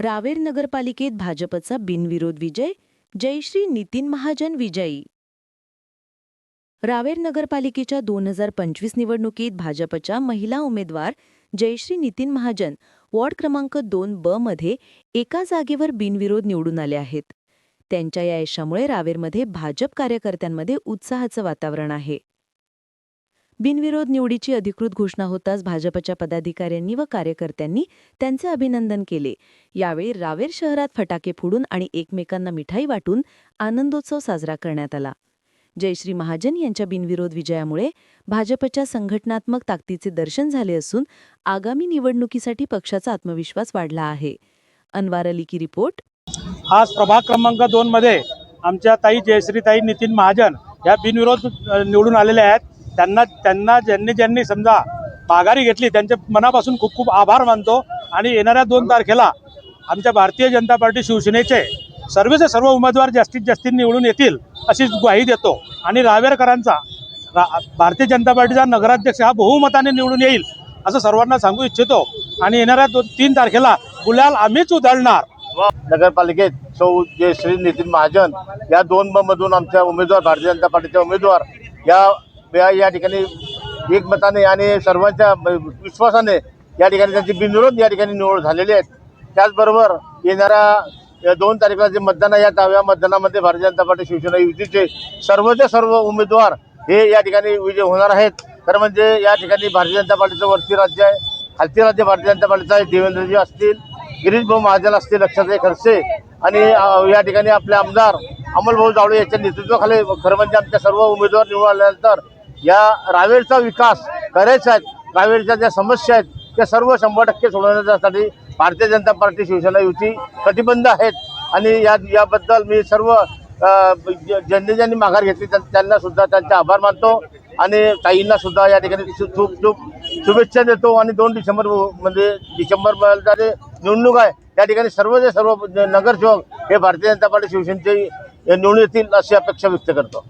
रावेर नगरपालिकेत भाजपचा बिनविरोध विजय जयश्री नितीन महाजन विजयी. रावेर नगरपालिकेच्या दोन हजार पंचवीस निवडणुकीत भाजपच्या महिला उमेदवार जयश्री नितीन महाजन वॉर्ड क्रमांक दोन ब मध्ये एका जागेवर बिनविरोध निवडून आले आहेत. त्यांच्या या यशामुळे रावेरमध्ये भाजप कार्यकर्त्यांमध्ये उत्साहाचं वातावरण आहे. बिनविरोध निवडीची अधिकृत घोषणा होताच भाजपच्या पदाधिकाऱ्यांनी व कार्यकर्त्यांनी त्यांचे अभिनंदन केले. यावेळी रावेर शहरात फटाके फोडून आणि एकमेकांना मिठाई वाटून आनंदोत्सव साजरा करण्यात आला. जयश्री महाजन यांच्या बिनविरोध विजयामुळे भाजपच्या संघटनात्मक ताकदीचे दर्शन झाले असून आगामी निवडणुकीसाठी पक्षाचा आत्मविश्वास वाढला आहे. अनवार अली की रिपोर्ट. आज प्रभाग क्रमांक दोन मध्ये आमच्या ताई जयश्रीताई नितीन महाजन या बिनविरोध निवडून आलेल्या आहेत. त्यांना त्यांना ज्यांनी ज्यांनी समजा माघारी घेतली त्यांच्या मनापासून खूप खूप आभार मानतो. आणि येणाऱ्या दोन तारखेला आमच्या भारतीय जनता पार्टी शिवसेनेचे सर्वचे सर्व उमेदवार जास्तीत जास्त निवडून येतील अशी ग्वाही देतो. आणि रावेरकरांचा रा भारतीय जनता पार्टीचा नगराध्यक्ष हा बहुमताने निवडून येईल असं सर्वांना सांगू इच्छितो. आणि येणाऱ्या दोन तीन तारखेला गुलाल आम्हीच उधळणार. नगरपालिकेत सौ जे श्री नितीन महाजन या दोन मधून आमच्या उमेदवार भारतीय जनता पार्टीचे उमेदवार या या- या ठिकाणी एकमताने आणि सर्वांच्या विश्वासाने या ठिकाणी त्यांची बिनविरोध या ठिकाणी निवड झालेली आहेत त्याचबरोबर येणाऱ्या दोन तारखेला जे मतदान आहे या दहाव्या मतदानामध्ये भारतीय जनता पार्टी शिवसेना युतीचे सर्वच्या सर्व उमेदवार हे या ठिकाणी विजय होणार आहेत. तर म्हणजे या ठिकाणी भारतीय जनता पार्टीचं वरती राज्य आहे खालती राज्य भारतीय जनता पार्टीचं आहे देवेंद्रजी असतील गिरीशभाऊ महाजन असतील लक्षात खडसे आणि या ठिकाणी आपले आमदार अमोलभाऊ जावळे याच्या नेतृत्वाखाली खरं म्हणजे आमच्या सर्व उमेदवार निवडून आल्यानंतर या रावेरचा विकास करायचा आहे रावेरच्या ज्या समस्या आहेत त्या सर्व शंभर टक्के सोडवण्यासाठी भारतीय जनता पार्टी शिवसेना युती कटिबंध आहेत. आणि या याबद्दल मी सर्व ज- ज्यांनी ज्यांनी माघार घेतली त्यांना सुद्धा त्यांचे आभार मानतो. आणि ताईंना सुद्धा या ठिकाणी शु- खूप खूप शुभेच्छा देतो. आणि दोन डिसेंबर म्हणजे डिसेंबर जे निवडणूक आहे त्या ठिकाणी सर्व जे सर्व नगरसेवक हे भारतीय जनता पार्टी शिवसेनेचे निवडून येतील अशी अपेक्षा व्यक्त करतो.